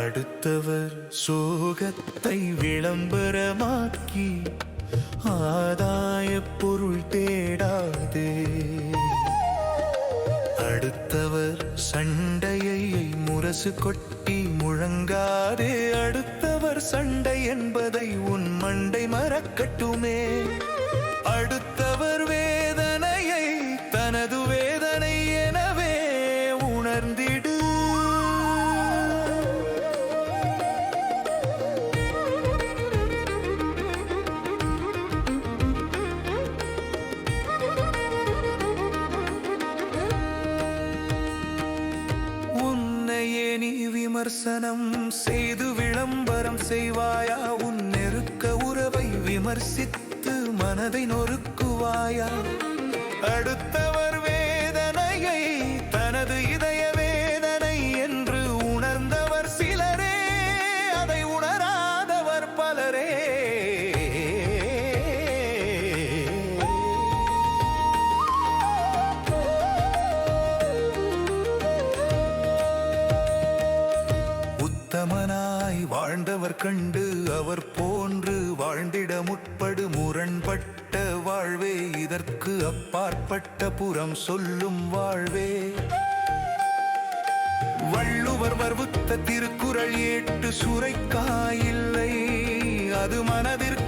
அடுத்தவர் சோகத்தை விளம்பரமாக்கி ஆதாய பொருள் தேடாதே. அடுத்தவர் சண்டையை முரசு கொட்டி முழங்காதே. அடுத்தவர் சண்டை என்பதை உன் மண்டை மறக்கட்டுமே. அடு நீ விமர்சனம் செய்து விளம்பரம் செய்வாயா? உன் நெருக்க உறவை விமர்சித்து மனதை நொறுக்குவாயா? அடுத்த உத்தமனாய் வாழ்ந்தவர் கண்டு அவர் போன்று வாழ்ந்திட முற்படு முரண்பட்ட வாழ்வே. இதற்கு அப்பாற்பட்ட புறம் சொல்லும் வாழ்வே. வள்ளுவர் வர்வுத்த திருக்குறள் ஏட்டு சுரைக்காயில்லை அது மனதிற்கு